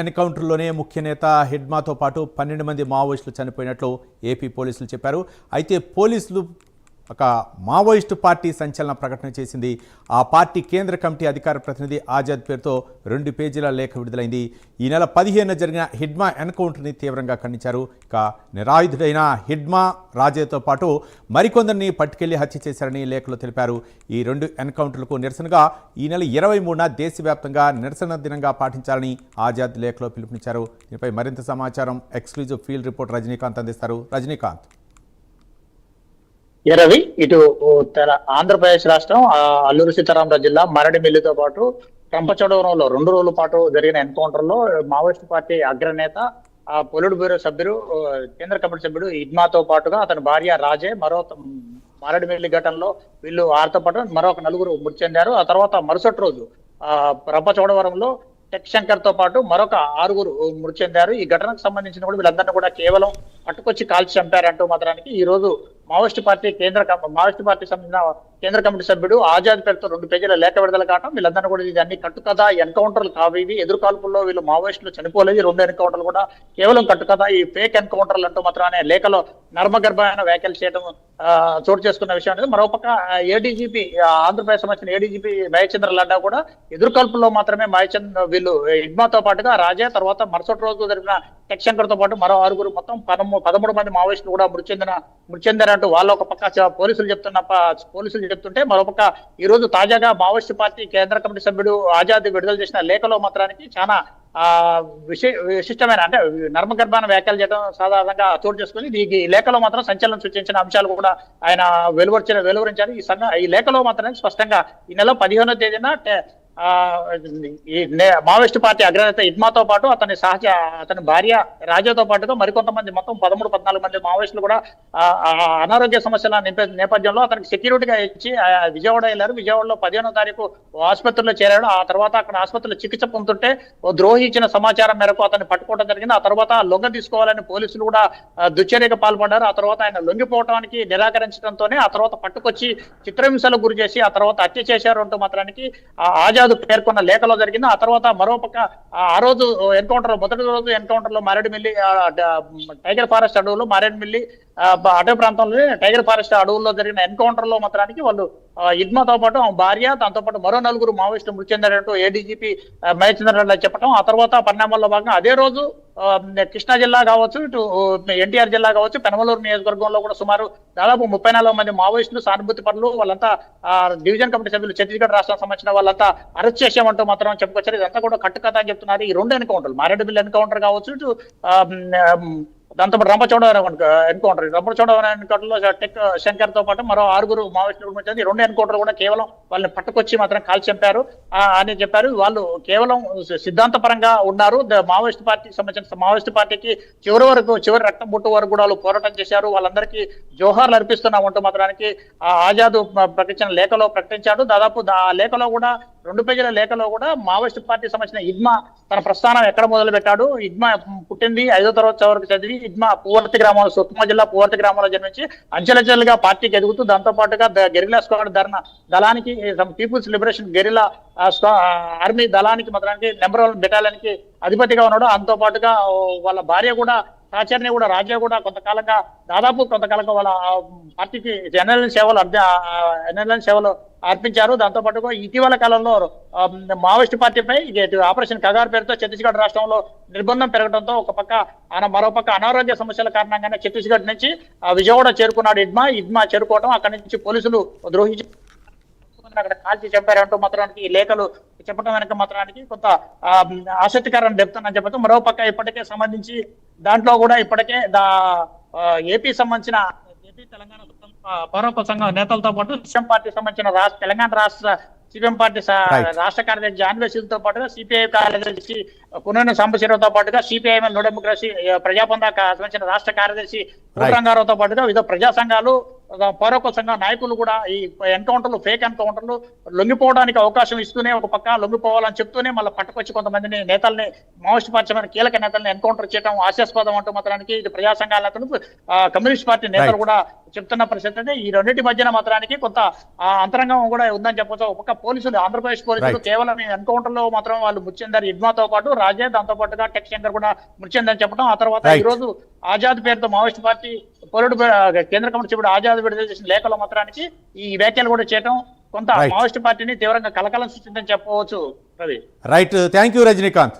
ఎన్కౌంటర్లోనే ముఖ్య నేత హిడ్మాతో పాటు పన్నెండు మంది మావోయిస్టులు చనిపోయినట్లు ఏపీ పోలీసులు చెప్పారు. అయితే పోలీసులు ఒక మావోయిస్టు పార్టీ సంచలన ప్రకటన చేసింది. ఆ పార్టీ కేంద్ర కమిటీ అధికార ప్రతినిధి ఆజాద్ పేరుతో రెండు పేజీల లేఖ విడుదలైంది. ఈ నెల పదిహేను జరిగిన హిడ్మా ఎన్కౌంటర్ని తీవ్రంగా ఖండించారు. ఇక నిరాయుధుడైన హిడ్మా రాజేతో పాటు మరికొందరిని పట్టుకెళ్ళి హత్య చేశారని లేఖలో తెలిపారు. ఈ రెండు ఎన్కౌంటర్లకు నిరసనగా ఈ నెల ఇరవై మూడున దేశవ్యాప్తంగా నిరసన దినంగా పాటించాలని ఆజాద్ లేఖలో పిలుపునిచ్చారు. దీనిపై మరింత సమాచారం ఎక్స్క్లూజివ్ ఫీల్డ్ రిపోర్ట్ రజనీకాంత్ అందిస్తారు. రజనీకాంత్. ఇరవి ఇటు తెల ఆంధ్రప్రదేశ్ రాష్ట్రం ఆ, అల్లూరు సీతారామరాజు జిల్లా మరడిమిల్లితో పాటు రంపచోడవరంలో రెండు రోజుల పాటు జరిగిన ఎన్కౌంటర్లో మావోయిస్ట్ పార్టీ అగ్రనేత ఆ పొలుడు బ్యూరో సభ్యుడు కేంద్ర కమిటీ సభ్యుడు ఇడ్మాతో పాటుగా అతని భార్య రాజే మరో త- మారేడుమిల్లి ఘటనలో వీళ్ళు వారితో పాటు మరొక నలుగురు మృతి చెందారు. ఆ తర్వాత మరుసటి రోజు ఆ రంపచోడవరంలో టెక్ శంకర్తో పాటు మరొక ఆరుగురు మృతి చెందారు. ఈ ఘటనకు సంబంధించిన కూడా వీళ్ళందరినీ కూడా కేవలం పట్టుకొచ్చి కాల్చి చంపారంటూ మాత్రానికి ఈ రోజు మావోయిస్ట్ పార్టీ కేంద్ర మావోయిస్ట్ పార్టీ సంబంధించిన కేంద్ర కమిటీ సభ్యుడు ఆజాద్ పేరుతో రెండు పేజీల లేఖ విడుదల కావడం వీళ్ళందరూ కూడా ఇది అన్ని కట్టుకథ ఎన్కౌంటర్లు కావు ఇవి. ఎదురుకాల్పుల్లో వీళ్ళు మావోయిస్టులు చనిపోలేదు. రెండు ఎన్కౌంటర్లు కూడా కేవలం కట్టుకథ ఈ ఫేక్ ఎన్కౌంటర్లు అంటూ మాత్రమే లేఖలో నర్మగర్భమైన వ్యాఖ్యలు చేయడం చోటు చేసుకున్న విషయం అనేది. మరోపక్క ఏడీజీపీ ఆంధ్రప్రదేశ్ సంబంధించిన ఏడీజీపీ మహేచంద్ర లడ్డా కూడా ఎదురుకాల్పుల్లో మాత్రమే మయచంద్ర వీళ్ళు ఇడ్మాతో పాటుగా రాజా తర్వాత మరుసటి రోజు జరిగిన టెక్ శంకర్తో పాటు మరో ఆరుగురు మొత్తం పదమూ పదమూడు మంది మావోయిస్టులు కూడా మృతి చెందిన మృతి చెందారంటూ వాళ్ళ ఒక పక్క పోలీసులు చెప్తున్న పోలీసులు చెప్తుంటే మరోపక్క ఈ రోజు తాజాగా మావోయిస్ట్ పార్టీ కేంద్ర కమిటీ సభ్యుడు ఆజాద్ విడుదల చేసిన లేఖలో మాత్రానికి చాలా ఆ విశే విశిష్టమైన అంటే నర్మగర్భాన వ్యాఖ్యలు చేయడం సాధారణంగా చోటు చేసుకుని ఈ లేఖలో మాత్రం సంచలనం సూచించిన అంశాలు కూడా ఆయన వెలువరించిన వెలువరించారు. ఈ సంఘ ఈ లేఖలో మాత్రం స్పష్టంగా ఈ నెల పదిహేనో తేదీన మావోయిస్ట్ పార్టీ అగ్రనేత ఇద్మాతో పాటు అతని సహజ అతని భార్య రాజాతో పాటుగా మరికొంతమంది మొత్తం పదమూడు పద్నాలుగు మంది మావోయిస్టులు కూడా ఆ, అనారోగ్య సమస్యల నేపథ్యంలో అతనికి సెక్యూరిటీగా ఇచ్చి ఆ, విజయవాడ వెళ్ళారు. విజయవాడలో పదిహేనో తారీఖు ఆసుపత్రిలో చేరాడు. ఆ తర్వాత అక్కడ ఆసుపత్రిలో చికిత్స పొందుతుంటే ఓ ద్రోహి ఇచ్చిన సమాచారం మేరకు అతన్ని పట్టుకోవడం జరిగింది. ఆ తర్వాత లొంగ తీసుకోవాలని పోలీసులు కూడా దుశ్చర్యకు పాల్పడ్డారు. ఆ తర్వాత ఆయన లొంగిపోవడానికి నిరాకరించడంతోనే ఆ తర్వాత పట్టుకొచ్చి చిత్రహింసలకు గురి చేసి ఆ తర్వాత హత్య చేశారు అంటూ మాత్రానికి ఆజాద్ ఆజాద్ పేర్కొన్న లేఖలో జరిగింది. ఆ తర్వాత మరోపక్క ఆ ఆ రోజు ఎన్కౌంటర్ మొదటి రోజు ఎన్కౌంటర్లో మారేడుమిల్లి టైగర్ ఫారెస్ట్ అడవులు మారేడుమిల్లి ఆ, అటవీ ప్రాంతంలో టైగర్ ఫారెస్ట్ అడవుల్లో జరిగిన ఎన్కౌంటర్లో మాత్రానికి వాళ్ళు ఆ, పాటు ఆమె భార్య దాంతో పాటు మరో నలుగురు మావోయిస్టు మృతి చెందారంటూ ఏడీజీపీ మహేంద్ర చెప్పడం ఆ తర్వాత పరిణామాల్లో భాగంగా అదే రోజు కృష్ణా జిల్లా కావచ్చు ఇటు ఎన్టీఆర్ జిల్లా కావచ్చు పెనమలూరు నియోజకవర్గంలో కూడా సుమారు దాదాపు ముప్పై నాలుగు మంది మావోయిస్టులు సానుభూతి పనులు వాళ్ళంతా ఆ, డివిజన్ కమిటీ సభ్యులు ఛత్తీస్గఢ్ రాష్ట్రానికి సంబంధించిన వాళ్ళంతా అరెస్ట్ చేసామంటూ మాత్రం చెప్పుకొచ్చారు. ఇదంతా కూడా కట్టుకథ అని చెప్తున్నారు. ఈ రెండు ఎన్కౌంటర్లు మారేడుమిల్లి ఎన్కౌంటర్ కావచ్చు ఇటు దాంతోపాటు దాంతో రంపచోడవరం ఎన్కౌంటర్ రంపచోడవరం ఎన్కౌంటర్లో టెక్ శంకర్తో పాటు మరో ఆరుగురు మావోయిస్టులు గురించి రెండు ఎన్కౌంటర్ కూడా కేవలం వాళ్ళని పట్టుకొచ్చి మాత్రం కాల్ చంపారు. అని చెప్పారు. వాళ్ళు కేవలం సిద్ధాంతపరంగా ఉన్నారు. మావోయిస్ట్ పార్టీకి సంబంధించిన మావోయిస్ట్ పార్టీకి చివరి వరకు చివరి రక్తం బుట్టు వరకు కూడా వాళ్ళు పోరాటం చేశారు. వాళ్ళందరికీ జోహార్లు అర్పిస్తున్నామంటూ మాత్రానికి ఆ ఆజాద్ ప్రకటించిన లేఖలో ప్రకటించాడు. దాదాపు ఆ లేఖలో కూడా రెండు పేజీల లేఖలో కూడా మావోయిస్ట్ పార్టీ సంబంధించిన ఇగ్మా తన ప్రస్థానం ఎక్కడ మొదలు పెట్టాడు ఇడ్మా పుట్టింది ఐదో తరగతి వరకు చదివి ఇగ్మా పూర్తి గ్రామంలో సుక్మా జిల్లా పూవర్తి గ్రామంలో జన్మించి అంచెలంచెలుగా పార్టీకి ఎదుగుతూ దాంతో పాటుగా గెరిలా స్క్వాడ్ ధరణ దళానికి పీపుల్స్ లిబరేషన్ గెరిలా ఆర్మీ దళానికి మాత్రానికి నెంబర్ వన్ బెటాలియన్కి అధిపతిగా ఉన్నాడు. అంతో పాటుగా వాళ్ళ భార్య కూడా ప్రాచార్య కూడా రాజా కూడా కొంతకాలంగా దాదాపు కొంతకాలంగా వాళ్ళ పార్టీకి జనరల్ సేవలు అర్ధ జనరల్ సేవలు అర్పించారు. దాంతో పాటుగా ఇటీవల కాలంలో మావోయిస్ట్ పార్టీపై ఆపరేషన్ కగారు పేరుతో ఛత్తీస్గఢ్ రాష్ట్రంలో నిర్బంధం పెరగడంతో ఒక పక్క ఆయన మరోపక్క అనారోగ్య సమస్యల కారణంగానే ఛత్తీస్గఢ్ నుంచి ఆ, విజయవాడ చేరుకున్నాడు ఇడ్మా. ఇడ్మా చేరుకోవడం అక్కడి నుంచి పోలీసులు ద్రోహించి అక్కడ కాల్చి చంపారంటూ మాత్రానికి ఈ లేఖలు చెప్పడం వెనక మాత్రానికి కొంత ఆ, ఆసక్తికరమైన చెప్తానని చెప్పచ్చు మరో పక్క ఇప్పటికే సంబంధించి దాంట్లో కూడా ఇప్పటికే దా ఏపీ సంబంధించిన ఏపీ తెలంగాణ పౌరవ సంఘం నేతలతో పాటు సిపిఎం పార్టీ సంబంధించిన రాష్ట్ర తెలంగాణ రాష్ట్ర సిపిఎం పార్టీ. రాష్ట్ర కార్యదర్శి జాన్వేసిలతో పాటుగా సిపిఐ కార్యదర్శి పునర్న సాంబశివరావుతో పాటుగా సిపిఐఎం నో డెమోక్రసీ ప్రజాపంద సంబంధించిన రాష్ట్ర కార్యదర్శి. రంగారావుతో పాటుగా వివిధ ప్రజా సంఘాలు పరోక్ష సంఘ నాయకులు కూడా ఈ ఎన్కౌంటర్లు ఫేక్ ఎన్కౌంటర్లు లొంగిపోవడానికి అవకాశం ఇస్తూనే ఒక పక్క లొంగిపోవాలని చెప్తూనే మళ్ళీ పట్టుకొచ్చి కొంతమందిని నేతల్ని మావోయిస్ట్ పార్టీ కీలక నేతల్ని ఎన్కౌంటర్ చేయడం హాస్యాస్పదం అంటూ మాత్రానికి ఇది ప్రజా సంఘాల కమ్యూనిస్ట్ పార్టీ నేతలు. కూడా చెప్తున్న పరిస్థితి అంటే ఈ రెండింటి మధ్యన మాత్రానికి కొంత అంతరంగం కూడా ఉందని చెప్పొచ్చు ఒక పక్క పోలీసులు ఆంధ్రప్రదేశ్ పోలీసులు. కేవలం ఎన్కౌంటర్లో మాత్రం వాళ్ళు మృతి చెందారు ఇడ్మాతో పాటు రాజే దాంతో పాటుగా టెక్ శంకర్ కూడా మృతి చెందని చెప్పడం ఆ తర్వాత. ఈ రోజు ఆజాద్ పేరుతో మావోయిస్ట్ పార్టీ పొలుడు కేంద్ర కమిటీ సభ్యుడు ఆజాద్ విడుదల చేసిన లేఖలో మాత్రానికి ఈ వ్యాఖ్యలు కూడా చేయడం కొంత. మావోయిస్ట్ పార్టీని తీవ్రంగా కలకలం సృష్టిందని చెప్పవచ్చు Ravi. Right thank you Rajinikanth